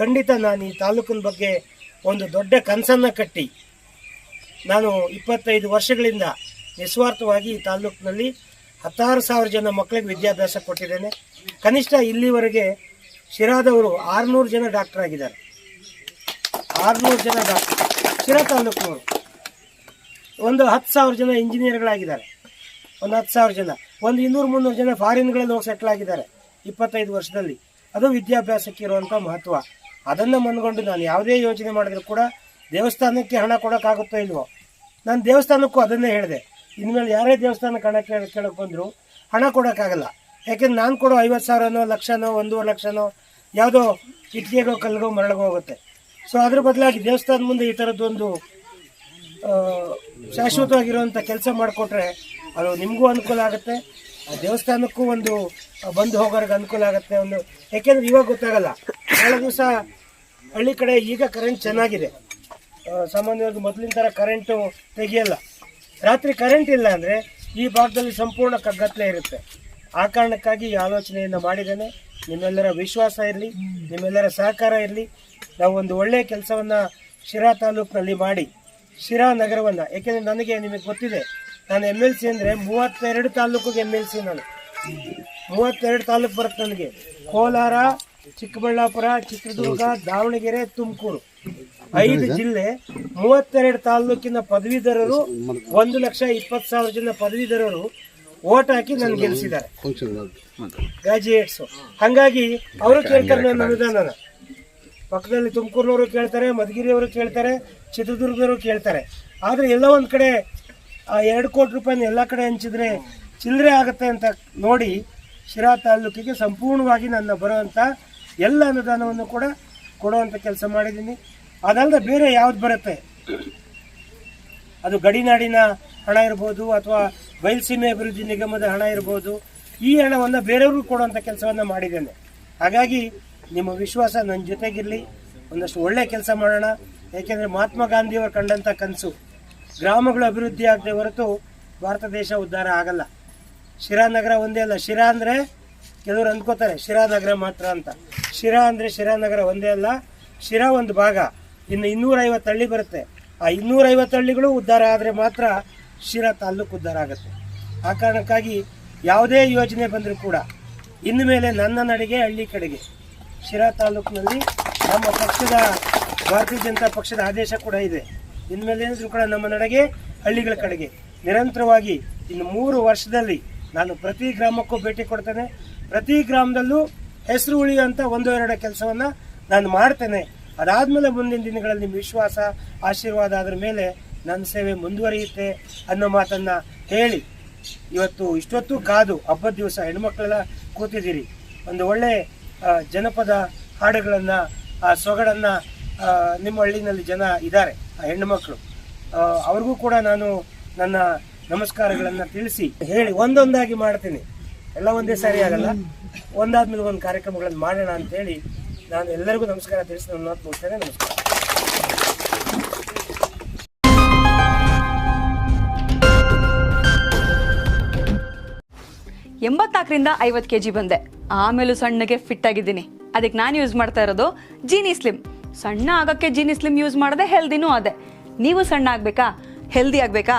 ಖಂಡಿತ ನಾನು ಈ ತಾಲೂಕಿನ ಬಗ್ಗೆ ಒಂದು ದೊಡ್ಡ ಕನಸನ್ನು ಕಟ್ಟಿ ನಾನು ಇಪ್ಪತ್ತೈದು ವರ್ಷಗಳಿಂದ ನಿಸ್ವಾರ್ಥವಾಗಿ ಈ ತಾಲೂಕಿನಲ್ಲಿ ಹತ್ತಾರು ಸಾವಿರ ಜನ ಮಕ್ಕಳಿಗೆ ವಿದ್ಯಾಭ್ಯಾಸ ಕೊಟ್ಟಿದ್ದೇನೆ. ಕನಿಷ್ಠ ಇಲ್ಲಿವರೆಗೆ ಶಿರಾದವರು ಆರುನೂರು ಜನ ಡಾಕ್ಟರ್ ಆಗಿದ್ದಾರೆ. ಆರುನೂರು ಜನ ಡಾಕ್ಟರ್. ಶಿರಾ ತಾಲೂಕಿನವರು ಒಂದು ಹತ್ತು ಸಾವಿರ ಜನ ಇಂಜಿನಿಯರ್ಗಳಾಗಿದ್ದಾರೆ. ಒಂದು ಹತ್ತು ಸಾವಿರ ಜನ. ಒಂದು ಇನ್ನೂರು ಮುನ್ನೂರು ಜನ ಫಾರಿನ್ಗಳಲ್ಲಿ ಹೋಗಿ ಸೆಟ್ಲ್ ಆಗಿದ್ದಾರೆ ಇಪ್ಪತ್ತೈದು ವರ್ಷದಲ್ಲಿ. ಅದು ವಿದ್ಯಾಭ್ಯಾಸಕ್ಕೆ ಇರುವಂಥ ಮಹತ್ವ. ಅದನ್ನು ಮನ್ಕೊಂಡು ನಾನು ಯಾವುದೇ ಯೋಚನೆ ಮಾಡಿದ್ರು ಕೂಡ ದೇವಸ್ಥಾನಕ್ಕೆ ಹಣ ಕೊಡೋಕ್ಕಾಗುತ್ತೋ ಇಲ್ವೋ? ನಾನು ದೇವಸ್ಥಾನಕ್ಕೂ ಅದನ್ನೇ ಹೇಳಿದೆ. ಇನ್ಮೇಲೆ ಯಾರೇ ದೇವಸ್ಥಾನಕ್ಕೆ ಹಣ ಕೇಳಿ ಕೇಳಕ್ಕೆ ಬಂದರೂ ಹಣ ಕೊಡೋಕ್ಕಾಗಲ್ಲ. ಯಾಕೆಂದ್ರೆ ನಾನು ಕೊಡೋ ಐವತ್ತು ಸಾವಿರನೋ, ಲಕ್ಷನೋ, ಒಂದೂವರೆ ಲಕ್ಷನೋ ಯಾವುದೋ ಇಟ್ಟಿಗೆಗೋ ಕಲ್ಗೋ ಮರಳಿಗೋ ಹೋಗುತ್ತೆ. ಸೊ ಅದ್ರ ಬದಲಾಗಿ ದೇವಸ್ಥಾನದ ಮುಂದೆ ಈ ಥರದ್ದೊಂದು ಶಾಶ್ವತವಾಗಿರುವಂಥ ಕೆಲಸ ಮಾಡಿಕೊಟ್ರೆ ಅದು ನಿಮಗೂ ಅನುಕೂಲ ಆಗುತ್ತೆ. ದೇವಸ್ಥಾನಕ್ಕೂ ಒಂದು ಬಂದು ಹೋಗೋರಿಗೆ ಅನುಕೂಲ ಆಗುತ್ತೆ ಒಂದು. ಯಾಕೆಂದ್ರೆ ಇವಾಗ ಗೊತ್ತಾಗಲ್ಲ. ನಾಳೆ ದಿವಸ ಹಳ್ಳಿ ಕಡೆ ಈಗ ಕರೆಂಟ್ ಚೆನ್ನಾಗಿದೆ. ಸಾಮಾನ್ಯವಾಗಿ ಮೊದಲಿನ ಥರ ಕರೆಂಟು ತೆಗಿಯಲ್ಲ. ರಾತ್ರಿ ಕರೆಂಟ್ ಇಲ್ಲ ಅಂದರೆ ಈ ಭಾಗದಲ್ಲಿ ಸಂಪೂರ್ಣ ಕಗ್ಗತ್ತಲೆ ಇರುತ್ತೆ. ಆ ಕಾರಣಕ್ಕಾಗಿ ಈ ಆಲೋಚನೆಯನ್ನು ಮಾಡಿದ್ದೇನೆ. ನಿಮ್ಮೆಲ್ಲರ ವಿಶ್ವಾಸ ಇರಲಿ, ನಿಮ್ಮೆಲ್ಲರ ಸಹಕಾರ ಇರಲಿ. ನಾವು ಒಂದು ಒಳ್ಳೆಯ ಕೆಲಸವನ್ನು ಶಿರಾ ತಾಲೂಕಿನಲ್ಲಿ ಮಾಡಿ, ಶಿರಾ ನಗರವನ್ನು, ಏಕೆಂದರೆ ನನಗೆ ನಿಮಗೆ ಗೊತ್ತಿದೆ, ನಾನು ಎಂ ಎಲ್ ಸಿ ಅಂದರೆ ಮೂವತ್ತೆರಡು ತಾಲೂಕಿಗೆ ಎಂ ಎಲ್ ಸಿ ನಾನು. ಮೂವತ್ತೆರಡು ತಾಲೂಕು ಬರುತ್ತೆ ನನಗೆ. ಕೋಲಾರ ಚಿಕ್ಕಬಳ್ಳಾಪುರ ಚಿತ್ರದುರ್ಗ ದಾವಣಗೆರೆ ತುಮಕೂರು. ಐದು ಜಿಲ್ಲೆ ಮೂವತ್ತೆರಡು ತಾಲೂಕಿನ ಪದವೀಧರರು ಒಂದು ಲಕ್ಷ ಇಪ್ಪತ್ತು ಸಾವಿರ ಜನ ಪದವೀಧರರು ಓಟ್ ಹಾಕಿ ನನ್ಗೆ ಗೆಲ್ಲಿಸಿದ್ದಾರೆ ಗ್ರಾಜುಯೇಟ್ಸ್ ಹಂಗಾಗಿ ಅವರು ಕೇಳ್ತಾರೆ ನನ್ನ ಅನುದಾನನ. ಪಕ್ಕದಲ್ಲಿ ತುಮಕೂರಿನವರು ಕೇಳ್ತಾರೆ ಮಧುಗಿರಿಯವರು ಕೇಳ್ತಾರೆ ಚಿತ್ರದುರ್ಗದವರು ಕೇಳ್ತಾರೆ. ಆದರೆ ಎಲ್ಲ ಒಂದು ಕಡೆ ಆ ಎರಡು ಕೋಟಿ ರೂಪಾಯಿನ ಎಲ್ಲ ಕಡೆ ಹಂಚಿದ್ರೆ ಚಿಲ್ಲರೆ ಆಗುತ್ತೆ ಅಂತ ನೋಡಿ ಶಿರಾ ತಾಲೂಕಿಗೆ ಸಂಪೂರ್ಣವಾಗಿ ನನ್ನ ಬರುವಂಥ ಎಲ್ಲ ಅನುದಾನವನ್ನು ಕೂಡ ಕೊಡುವಂಥ ಕೆಲಸ ಮಾಡಿದ್ದೀನಿ. ಅದಲ್ಲದೆ ಬೇರೆ ಯಾವ್ದು ಬರುತ್ತೆ? ಅದು ಗಡಿನಾಡಿನ ಹಣ ಇರ್ಬೋದು ಅಥವಾ ಬಯಲುಸೀಮೆ ಅಭಿವೃದ್ಧಿ ನಿಗಮದ ಹಣ ಇರ್ಬೋದು, ಈ ಹಣವನ್ನು ಬೇರೆಯವ್ರಿಗೂ ಕೊಡುವಂಥ ಕೆಲಸವನ್ನು ಮಾಡಿದ್ದೇನೆ. ಹಾಗಾಗಿ ನಿಮ್ಮ ವಿಶ್ವಾಸ ನನ್ನ ಜೊತೆಗಿರಲಿ, ಒಂದಷ್ಟು ಒಳ್ಳೆ ಕೆಲಸ ಮಾಡೋಣ. ಏಕೆಂದರೆ ಮಹಾತ್ಮ ಗಾಂಧಿಯವರು ಕಂಡಂಥ ಕನಸು, ಗ್ರಾಮಗಳು ಅಭಿವೃದ್ಧಿ ಆಗದೆ ಹೊರತು ಭಾರತ ದೇಶ ಉದ್ಧಾರ ಆಗಲ್ಲ. ಶಿರಾ ನಗರ ಒಂದೇ ಅಲ್ಲ. ಶಿರಾ ಅಂದರೆ ಕೆಲವರು ಅಂದ್ಕೋತಾರೆ, ಶಿರಾ ನಗರ ಮಾತ್ರ ಅಂತ. ಶಿರಾ ಅಂದರೆ ಶಿರಾ ನಗರ ಒಂದೇ ಅಲ್ಲ. ಶಿರಾ ಒಂದು ಭಾಗ. ಇನ್ನು ಇನ್ನೂರೈವತ್ತು ಹಳ್ಳಿ ಬರುತ್ತೆ. ಆ ಇನ್ನೂರೈವತ್ತು ಹಳ್ಳಿಗಳು ಉದ್ಧಾರ ಆದರೆ ಮಾತ್ರ ಶಿರಾ ತಾಲ್ಲೂಕು ಉದ್ಧಾರ ಆಗುತ್ತೆ. ಆ ಕಾರಣಕ್ಕಾಗಿ ಯಾವುದೇ ಯೋಜನೆ ಬಂದರೂ ಕೂಡ ಇನ್ನು ಮೇಲೆ ನನ್ನ ನಡೆಗೆ ಹಳ್ಳಿ ಕಡೆಗೆ. ಶಿರಾ ತಾಲೂಕಿನಲ್ಲಿ ನಮ್ಮ ಪಕ್ಷದ, ಭಾರತೀಯ ಜನತಾ ಪಕ್ಷದ ಆದೇಶ ಕೂಡ ಇದೆ. ಇನ್ಮೇಲೆ ಏನಿದ್ರು ಕೂಡ ನಮ್ಮ ನಡೆಗೆ ಹಳ್ಳಿಗಳ ಕಡೆಗೆ. ನಿರಂತರವಾಗಿ ಇನ್ನು ಮೂರು ವರ್ಷದಲ್ಲಿ ನಾನು ಪ್ರತಿ ಗ್ರಾಮಕ್ಕೂ ಭೇಟಿ ಕೊಡ್ತೇನೆ. ಪ್ರತಿ ಗ್ರಾಮದಲ್ಲೂ ಹೆಸರು ಉಳಿಯುವಂಥ ಒಂದು ಎರಡು ಕೆಲಸವನ್ನು ನಾನು ಮಾಡ್ತೇನೆ. ಅದಾದಮೇಲೆ ಮುಂದಿನ ದಿನಗಳಲ್ಲಿ ನಿಮ್ಮ ವಿಶ್ವಾಸ, ಆಶೀರ್ವಾದ ಅದರ ಮೇಲೆ ನನ್ನ ಸೇವೆ ಮುಂದುವರಿಯುತ್ತೆ ಅನ್ನೋ ಮಾತನ್ನು ಹೇಳಿ. ಇವತ್ತು ಇಷ್ಟೊತ್ತು ಕಾದು ಹಬ್ಬದ ದಿವಸ ಹೆಣ್ಮಕ್ಳೆಲ್ಲ ಕೂತಿದ್ದೀರಿ. ಒಂದು ಒಳ್ಳೆ ಜನಪದ ಹಾಡುಗಳನ್ನು, ಆ, ಸೊಗಡನ್ನು ನಿಮ್ಮ ಹಳ್ಳಿನಲ್ಲಿ ಜನ ಇದ್ದಾರೆ, ಆ ಹೆಣ್ಣುಮಕ್ಕಳು ಅವ್ರಿಗೂ ಕೂಡ ನಾನು ನನ್ನ ನಮಸ್ಕಾರಗಳನ್ನು ತಿಳಿಸಿ ಹೇಳಿ, ಒಂದೊಂದಾಗಿ ಮಾಡ್ತೀನಿ. ಎಲ್ಲ ಒಂದೇ ಸಾರಿ ಆಗಲ್ಲ. ಒಂದಾದ್ಮೇಲೆ ಒಂದು ಕಾರ್ಯಕ್ರಮಗಳನ್ನು ಮಾಡೋಣ ಅಂತೇಳಿ ನಾನು ಎಲ್ಲರಿಗೂ ನಮಸ್ಕಾರ ತಿಳಿಸಿ ನನ್ನ ಮಾತು ಮುಗಿಸ್ತೇನೆ. ನಮಸ್ಕಾರ. ಎಂಬತ್ನಾಲ್ಕರಿಂದ ಐವತ್ತು ಕೆ ಜಿ ಬಂದೆ. ಆಮೇಲೂ ಸಣ್ಣಗೆ ಫಿಟ್ ಆಗಿದ್ದೀನಿ. ಅದಕ್ಕೆ ನಾನು ಯೂಸ್ ಮಾಡ್ತಾ ಇರೋದು ಜೀನಿ ಸ್ಲಿಮ್ ಸಣ್ಣ ಆಗೋಕ್ಕೆ ಜೀನಿ ಸ್ಲಿಮ್ ಯೂಸ್ ಮಾಡಿದೆ ಹೆಲ್ದಿನೂ ಅದೇ. ನೀವು ಸಣ್ಣ ಆಗಬೇಕಾ? ಹೆಲ್ದಿ ಆಗಬೇಕಾ?